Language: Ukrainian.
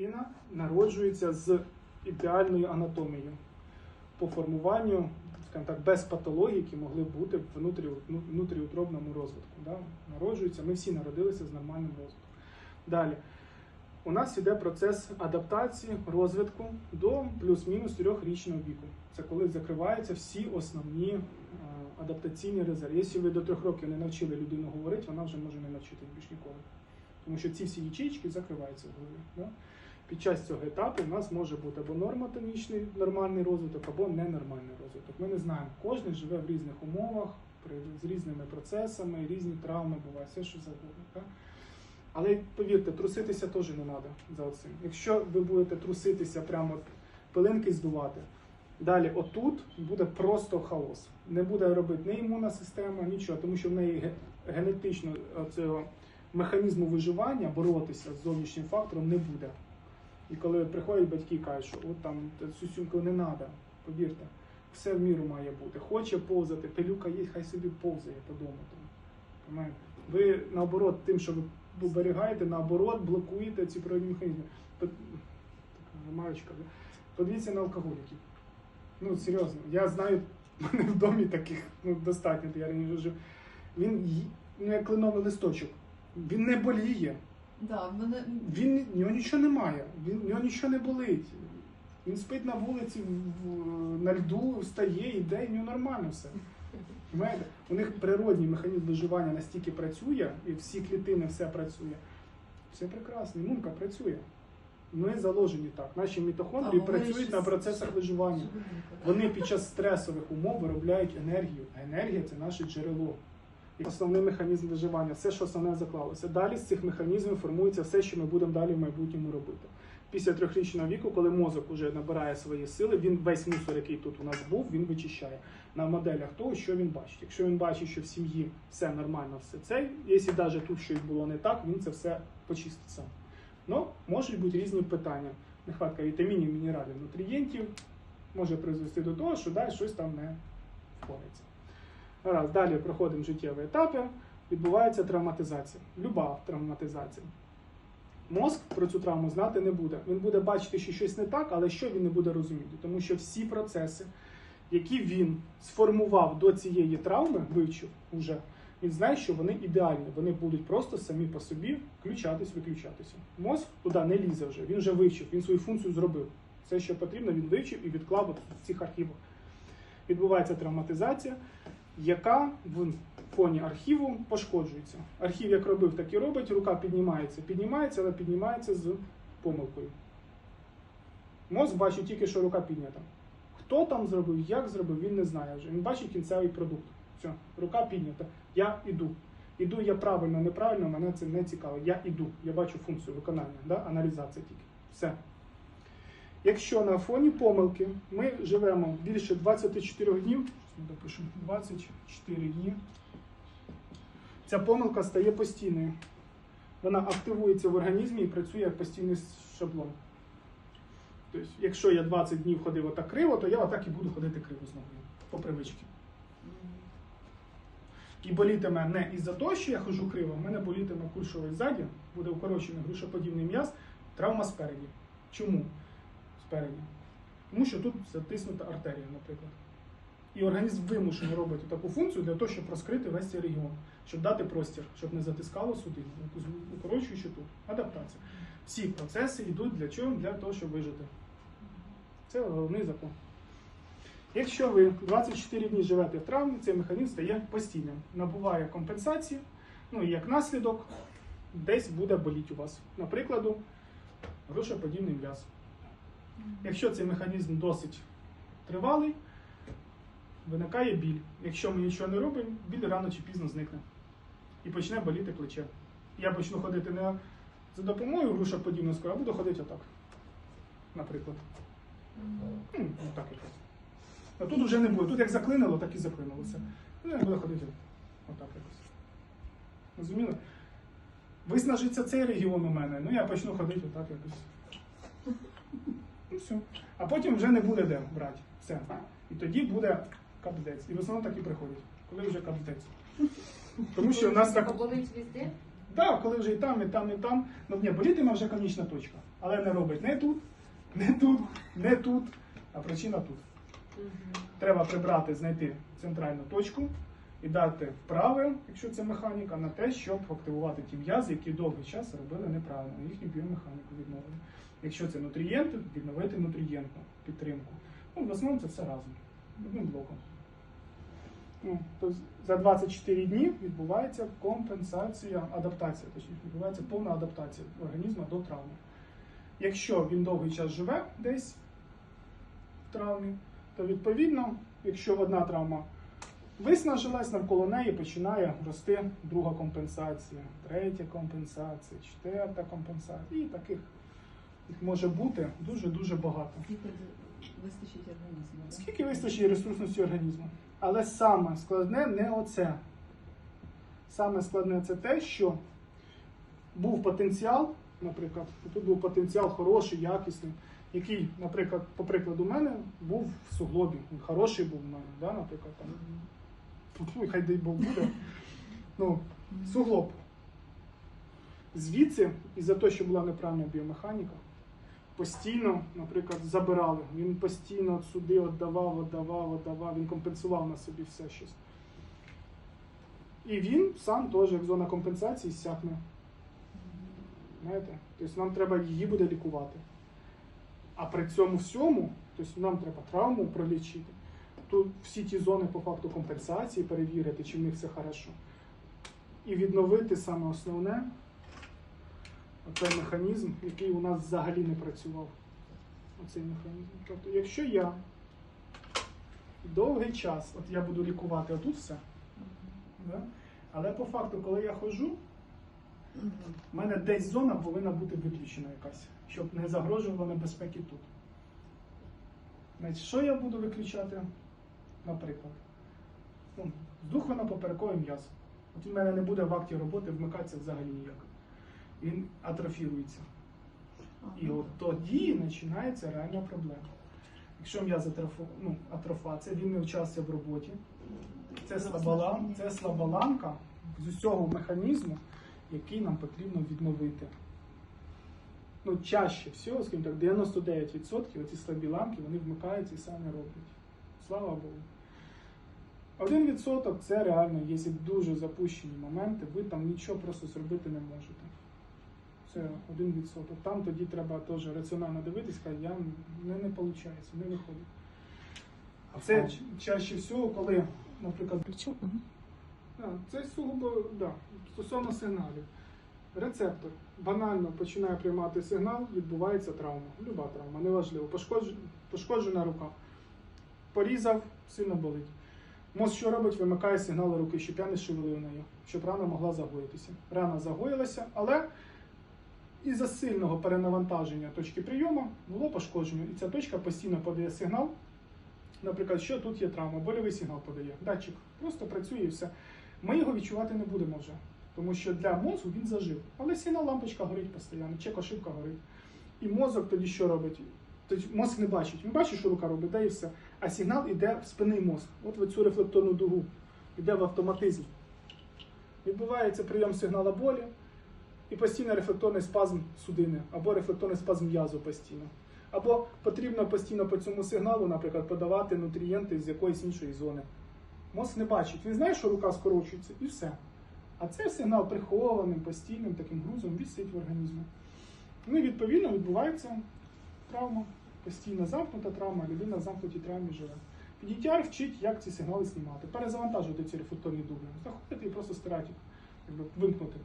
Дитина народжується з ідеальною анатомією по формуванню, скажімо так, без патологій, які могли бути в внутрі, ну, внутріутробному розвитку. Да? Народжуються, ми всі народилися з нормальним розвитком. Далі. У нас іде процес адаптації, розвитку до плюс-мінус трьохрічного віку. Це коли закриваються всі основні е, адаптаційні резерви. Якщо ви до трьох років не навчили людину говорити, вона вже може не навчити більш ніколи. Тому що ці всі ячейки закриваються в голові. Да? Під час цього етапу в нас може бути або нормотонічний нормальний розвиток, або ненормальний розвиток. Ми не знаємо, кожен живе в різних умовах, з різними процесами, різні травми бувають, все що завгодно. Да? Але повірте, труситися теж не треба за цим. Якщо ви будете труситися, прямо пилинки здувати, далі отут буде просто хаос. Не буде робити ні імунна система, нічого, тому що в неї генетично цього механізму виживання боротися з зовнішнім фактором не буде. І коли приходять батьки і кажуть, що от там сумку не треба, повірте, все в міру має бути. Хоче повзати, пилюка є, хай собі повзає по дому. Ви наоборот, тим, що ви оберігаєте, наоборот, блокуєте ці природні механізми. Така ремарочка. Подивіться на алкоголіків. Ну, серйозно, я знаю, в мене в домі таких ну, достатньо, я раніше жив. Він ну, як кленовий листочок. Він не боліє. Да, мене Він в нього нічого немає, він в нього нічого не болить. Він спить на вулиці в- на льду, встає, йде, і в нього нормально все. Понимаєте? У них природній механізм виживання настільки працює, і всі клітини все працює. Все прекрасно, імунка працює. Ми заложені так. Наші мітохондрії А, працюють говориш, на процесах виживання. Вони під час стресових умов виробляють енергію. А енергія це наше джерело. Основний механізм виживання, все, що основне заклалося. Далі з цих механізмів формується все, що ми будемо далі в майбутньому робити. Після трьохрічного віку, коли мозок вже набирає свої сили, він весь мусор, який тут у нас був, він вичищає на моделях того, що він бачить. Якщо він бачить, що в сім'ї все нормально, все це, якщо навіть тут щось було не так, він це все почистить сам. Ну, можуть бути різні питання. Нехватка вітамінів, мінералів, нутрієнтів може призвести до того, що далі щось там не впорається. Раз, далі проходимо життєві етапи, відбувається травматизація. Люба травматизація. Мозк про цю травму знати не буде. Він буде бачити, що щось не так, але що він не буде розуміти. Тому що всі процеси, які він сформував до цієї травми, вивчив уже, він знає, що вони ідеальні. Вони будуть просто самі по собі включатись, виключатися. Мозк туди не лізе вже. Він вже вивчив, він свою функцію зробив. Все, що потрібно, він вивчив і відклав в цих архівах. Відбувається травматизація, яка в фоні архіву пошкоджується. Архів як робив, так і робить. Рука піднімається, піднімається, але піднімається з помилкою. Мозк бачить тільки, що рука піднята. Хто там зробив, як зробив, він не знає вже. Він бачить кінцевий продукт. Все, рука піднята. Я іду. Іду я правильно, неправильно, мене це не цікавить. Я іду. Я бачу функцію виконання, да? аналізація тільки. Все. Якщо на фоні помилки ми живемо більше 24 днів, допишемо 24 дні, ця помилка стає постійною. Вона активується в організмі і працює як постійний шаблон. Тобто, якщо я 20 днів ходив отак криво, то я отак і буду ходити криво знову по привичці. І болітиме не із-за того, що я хожу криво, в мене болітиме кульшовий ззаді, буде укорочений грушоподібний м'яз, травма спереді. Чому спереді? Тому що тут затиснута артерія, наприклад. І організм вимушено робить таку функцію для того, щоб розкрити весь цей регіон, щоб дати простір, щоб не затискало сюди, укорочуючи тут. Адаптація. Всі процеси йдуть для чого? Для того, щоб вижити. Це головний закон. Якщо ви 24 дні живете в травмі, цей механізм стає постійним. Набуває компенсації, ну і як наслідок, десь буде боліти у вас. Наприклад, грушоподібний м'яз. Якщо цей механізм досить тривалий, виникає біль. Якщо ми нічого не робимо, біль рано чи пізно зникне. І почне боліти плече. Я почну ходити не за допомогою грушоподібного скору, а буду ходити отак. Наприклад. Ну, так якось. А тут вже не буде. Тут як заклинило, так і заклинило все. Ну, я буду ходити отак якось. Розуміли? Виснажиться цей регіон у мене, ну я почну ходити отак якось. Ну все. А потім вже не буде де брати. Все. І тоді буде капздець. І в основному так і приходять. Коли вже капздець. Тому що в нас так. Так, коли вже і там, і там, і там. Ну ні, болітиме вже конічна точка. Але не робить не тут, не тут, не тут, а причина тут. Треба прибрати, знайти центральну точку і дати вправи, якщо це механіка, на те, щоб активувати ті м'язи, які довгий час робили неправильно, їхню біомеханіку відновлення. Якщо це нутрієнти, відновити нутрієнтну підтримку. Ну, в основному це все разом, одним блоком. Ну, то за 24 дні відбувається компенсація, адаптація, точніше, відбувається повна адаптація організму до травми. Якщо він довгий час живе десь в травмі, то відповідно, якщо одна травма виснажилась, навколо неї починає рости друга компенсація, третя компенсація, четверта компенсація. І таких їх може бути дуже-дуже багато. Скільки вистачить організму? Скільки вистачить ресурсності організму? Але саме складне не оце. Саме складне це те, що був потенціал, наприклад, тут був потенціал хороший, якісний, який, наприклад, по прикладу мене був в суглобі. Він хороший був в мене, да, наприклад, там. Ну, хай дай Бог буде. Ну, суглоб. Звідси, із-за того, що була неправильна біомеханіка, постійно, наприклад, забирали. Він постійно от сюди віддавав, віддавав, віддавав, він компенсував на собі все щось. І він сам теж, як зона компенсації, сякне. Знаєте? Тобто нам треба її буде лікувати. А при цьому всьому, тобто нам треба травму пролічити. Тут всі ті зони по факту компенсації перевірити, чи в них все хорошо. І відновити саме основне оцей механізм, який у нас взагалі не працював. Оцей механізм. Тобто, якщо я довгий час, от я буду лікувати отут все, да? але по факту, коли я ходжу, у мене десь зона повинна бути виключена якась, щоб не загрожувала небезпеки тут. Значить, що я буду виключати? Наприклад, ну, здухвено-поперековий м'яз. От в мене не буде в акті роботи вмикатися взагалі ніяк. Він атрофірується. І от тоді починається реальна проблема. Якщо м'яз ну, атрофація, він не участвує в роботі. Це слаболан, це слаболанка з усього механізму, який нам потрібно відновити. Ну, чаще всього, скажімо так, 99% оці слабі ламки вони вмикаються і самі роблять. Слава Богу. Один відсоток це реально, якщо дуже запущені моменти, ви там нічого просто зробити не можете. Це один відсоток. Там тоді треба теж раціонально дивитися, я не, не виходить, не виходить. А це ч- чаще всього, коли, наприклад? Мгм. а, Це сугубо да, стосовно сигналів. Рецептор банально починає приймати сигнал, відбувається травма. Люба травма, неважливо. Пошкодж... Пошкоджена рука. Порізав, сильно болить. Мозк що робить? Вимикає сигнали руки, щоб я не шевелив нею, щоб рана могла загоїтися. Рана загоїлася, але із-за сильного перенавантаження точки прийому було пошкодження. І ця точка постійно подає сигнал. Наприклад, що тут є травма, больовий сигнал подає. Датчик просто працює і все. Ми його відчувати не будемо вже. Тому що для мозку він зажив. Але сильна лампочка горить постійно, чек ошибка горить. І мозок тоді що робить? Тоді мозк не бачить. Він бачить, що рука робить, да і все. А сигнал йде в спинний мозк. От в цю рефлекторну дугу. Йде в автоматизм. Відбувається прийом сигнала болі і постійно рефлекторний спазм судини або рефлекторний спазм м'язу постійно. Або потрібно постійно по цьому сигналу, наприклад, подавати нутрієнти з якоїсь іншої зони. Мозк не бачить. Він знає, що рука скорочується, і все. А цей сигнал прихованим, постійним таким грузом висить в організмі. Ну і відповідно відбувається травма. Постійно замкнута травма, людина в замкнутій травмі живе. PDTR вчить, як ці сигнали знімати, перезавантажувати ці рефлекторні дуги. Заходити і просто стирати якби вимкнути.